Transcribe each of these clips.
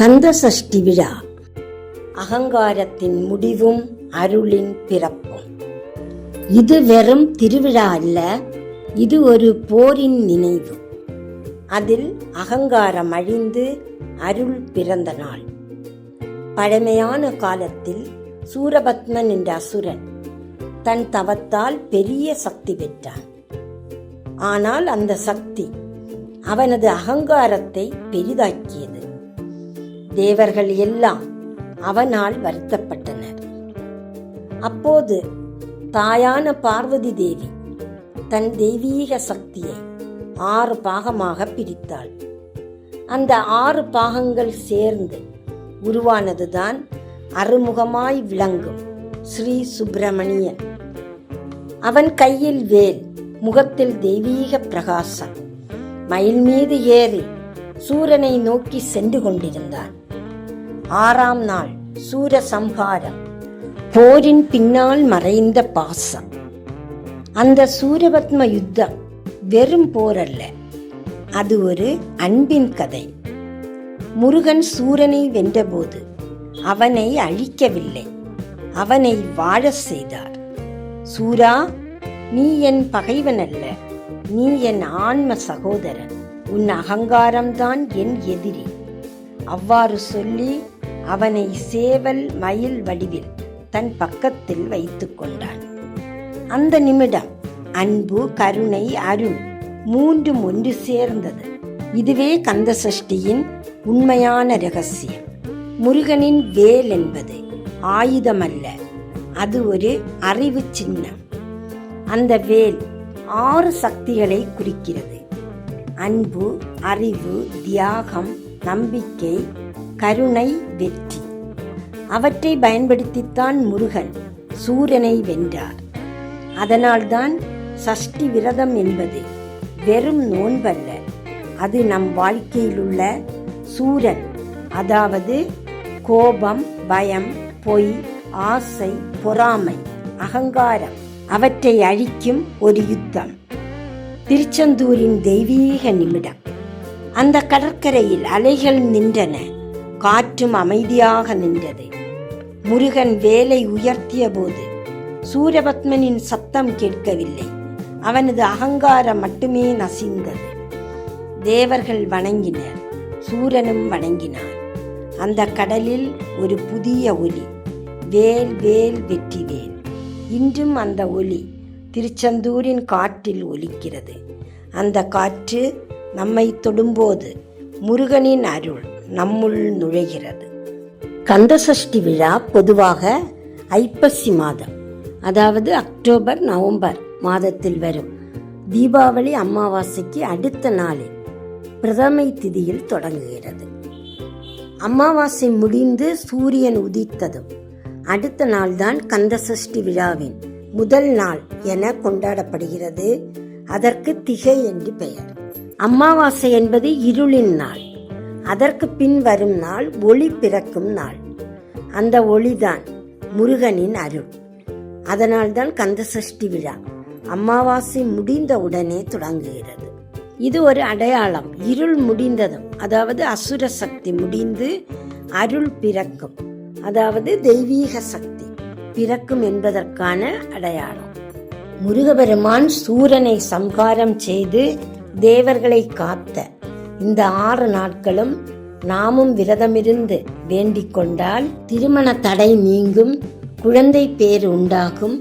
கந்த சஷ்டி விழா. அகங்காரத்தின் முடிவும் அருளின் பிறப்பும். இது வெறும் திருவிழா அல்ல இது ஒரு போரின் நினைவு. அதில் அகங்காரம் அழிந்து அருள் பிறந்த நாள். பழமையான காலத்தில் சூரபத்மன் என்ற அசுரன் தன் தவத்தால் பெரிய சக்தி பெற்றான். ஆனால் அந்த சக்தி அவனது அகங்காரத்தை பெரிதாக்கியது. தேவர்கள் எல்லாம் அவனால் வருத்தப்பட்டனர். அப்போது தாயான பார்வதி தேவி தன் தெய்வீக சக்தியை ஆறு பாகமாக பிரித்தாள். அந்த ஆறு பாகங்கள் சேர்ந்து உருவானதுதான் அறுமுகமாய் விளங்கும் ஸ்ரீ சுப்பிரமணியன். அவன் கையில் வேல் முகத்தில் தெய்வீக பிரகாசம். மயில் மீது ஏறி சூரனை நோக்கி சென்று கொண்டிருந்தான். ஆறாம் நாள் சூர சம்ஹாரம் போரின் பின்னால் மறைந்த பாசம். அந்த சூரபத்ம யுத்தம் வெறும் போர் அல்ல அது ஒரு அன்பின் கதை. முருகன் சூரனை வென்றபோது அவனை அழிக்கவில்லை அவனை வாழ செய்தார். சூரா நீ என் பகைவன் அல்ல நீ என் ஆன்ம சகோதரன். உன் அகங்காரம்தான் என் எதிரி. அவ்வாறு சொல்லி அவனை சேவல் மயில் வடிவில் தன் பக்கத்தில் வைத்து கொண்டான். அந்த நிமிடம் அன்பு கருணை அருள் மூன்றும் ஒன்று சேர்ந்தது. இதுவே கந்த சஷ்டியின் உண்மையான ரகசியம். முருகனின் வேல் என்பது ஆயுதமல்ல அது ஒரு அறிவு சின்னம். அந்த வேல் ஆறு சக்திகளை குறிக்கிறது. அன்பு அறிவு தியாகம் நம்பிக்கை கருணை வெற்றி. அவற்றை பயன்படுத்தித்தான் முருகன் சூரனை வென்றார். அதனால்தான் சஷ்டி விரதம் என்பது வெறும் நோன்பல்ல அது நம் வாழ்க்கையிலுள்ள சூரன். அதாவது கோபம் பயம் பொய் ஆசை பொறாமை அகங்காரம் அவற்றை அழிக்கும் ஒரு யுத்தம். திருச்செந்தூரின் தெய்வீக நிமிடம். அந்த கடற்கரையில் அலைகள் நின்றன. காற்றும் அமைதியாக நின்றது. முருகன் வேலை உயர்த்திய போது சூரபத்மனின் சத்தம் கேட்கவில்லை. அவனது அகங்காரம் மட்டுமே நசிந்தது. தேவர்கள் வணங்கினர் சூரனும் வணங்கினான். அந்த கடலில் ஒரு புதிய ஒலி வேல் வேல் வெற்றி வேல். இன்றும் அந்த ஒலி திருச்செந்தூரின் காற்றில் ஒலிக்கிறது. அந்த காற்று நம்மை தொடும்போது முருகனின் அருள். நம்முள் நுழைகிறது. கந்தசஷ்டி விழா பொதுவாக ஐப்பசி மாதம் அதாவது அக்டோபர் நவம்பர் மாதத்தில் வரும். தீபாவளி அமாவாசைக்கு அடுத்த நாளில் பிரதமை திதியில் தொடங்குகிறது. அமாவாசை முடிந்து சூரியன் உதித்ததும் அடுத்த நாள்தான் கந்தசஷ்டி விழாவின் முதல் நாள் என கொண்டாடப்படுகிறது. அதற்கு திகை என்று பெயர். அமாவாசை என்பது இருளின் நாள். அதற்கு பின் வரும் நாள் ஒளி பிறக்கும் நாள். அந்த ஒளிதான் முருகனின் அருள். அதனால்தான் கந்தசஷ்டி விழா அமாவாசை முடிந்த உடனே தொடங்குகிறது. இது ஒரு அடையாளம். இருள் முடிந்ததும் அதாவது அசுர சக்தி முடிந்து அருள் பிறக்கும். அதாவது தெய்வீக சக்தி பிறக்கும் என்பதற்கான அடையாளம். முருகபெருமான் சூரனை சம்ஹாரம் செய்து தேவர்களை காத்த இந்த ஆறு நாட்களும் நாமும் விரதமிருந்து வேண்டிக் கொண்டால் திருமண தடை நீங்கும் குழந்தை பேர் உண்டாகும்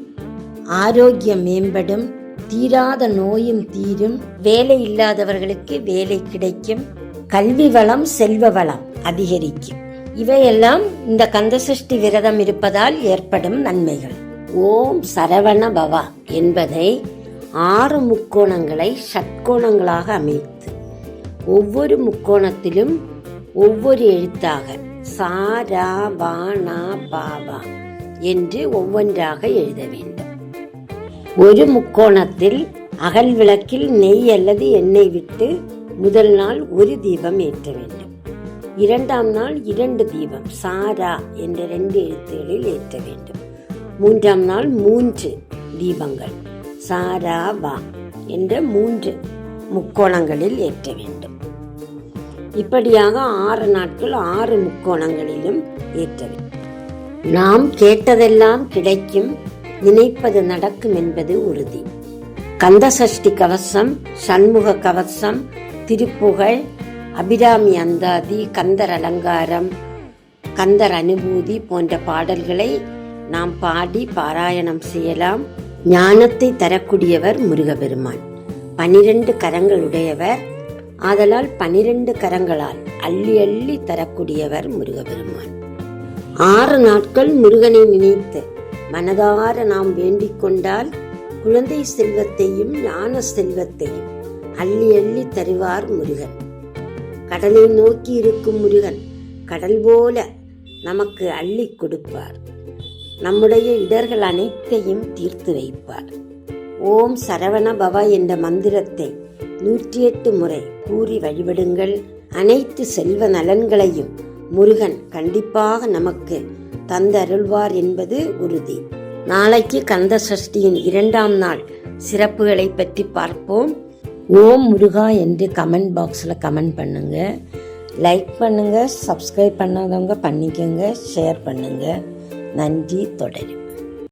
ஆரோக்கியம் மேம்படும் தீராத நோயும் தீரும் வேலை இல்லாதவர்களுக்கு வேலை கிடைக்கும் கல்வி வளம் செல்வ வளம் அதிகரிக்கும். இவையெல்லாம் இந்த கந்தசஷ்டி விரதம் இருப்பதால் ஏற்படும் நன்மைகள். ஓம் சரவண பவா என்பதை ஆறு முக்கோணங்களை ஷட்கோணங்களாக அமைத்து ஒவ்வொரு முக்கோணத்திலும் ஒவ்வொரு எழுத்தாக சா ரா வா நா பாவா என்று ஒவ்வொன்றாக எழுத வேண்டும். ஒரு முக்கோணத்தில் அகல் விளக்கில் நெய் அல்லது எண்ணெய் விட்டு முதல் நாள் ஒரு தீபம் ஏற்ற வேண்டும். இரண்டாம் நாள் இரண்டு தீபம் சாரா என்ற ரெண்டு எழுத்துகளில் ஏற்ற வேண்டும். மூன்றாம் நாள் மூன்று தீபங்கள் சாரா வா என்ற மூன்று முக்கோணங்களில் ஏற்ற வேண்டும். இப்படியாக ஆறு நாட்கள் ஆறு முக்கோணங்களிலும் ஏற்ற வேண்டும். நாம் கேட்டதெல்லாம் கிடைக்கும் நினைப்பது நடக்கும் என்பது உறுதி. கந்தசஷ்டி கவசம் சண்முக கவசம் திருப்புகழ் அபிராமி அந்தாதி கந்தர் அலங்காரம் கந்தர் அனுபூதி போன்ற பாடல்களை நாம் பாடி பாராயணம் செய்யலாம். ஞானத்தை தரக்கூடியவர் முருகபெருமான் பனிரெண்டு கரங்களுடையவர். ஆதலால் பனிரெண்டு கரங்களால் அள்ளி அள்ளி தரக்கூடியவர் முருகபெருமான். ஆறு நாட்கள் முருகனை நினைத்து மனதார நாம் வேண்டிக் கொண்டால் குழந்தை செல்வத்தையும் ஞான செல்வத்தையும் அள்ளி அள்ளி தருவார் முருகன். கடலை நோக்கி இருக்கும் முருகன் கடல் போல நமக்கு அள்ளி கொடுப்பார். நம்முடைய இடர்கள் அனைத்தையும் தீர்த்து வைப்பார். ஓம் சரவண பவ என்ற மந்திரத்தை நூற்றி எட்டு முறை கூறி வழிபடுங்கள். அனைத்து செல்வ நலன்களையும் முருகன் கண்டிப்பாக நமக்கு தந்தருள்வார் என்பது உறுதி. நாளைக்கு கந்த சஷ்டியின் இரண்டாம் நாள் சிறப்புகளை பற்றி பார்ப்போம். ஓம் முருகா என்று கமெண்ட் பாக்ஸில் கமெண்ட் பண்ணுங்க. லைக் பண்ணுங்க சப்ஸ்கிரைப் பண்ணாதவங்க பண்ணிக்கோங்க ஷேர் பண்ணுங்க. நன்றி தொடரும்.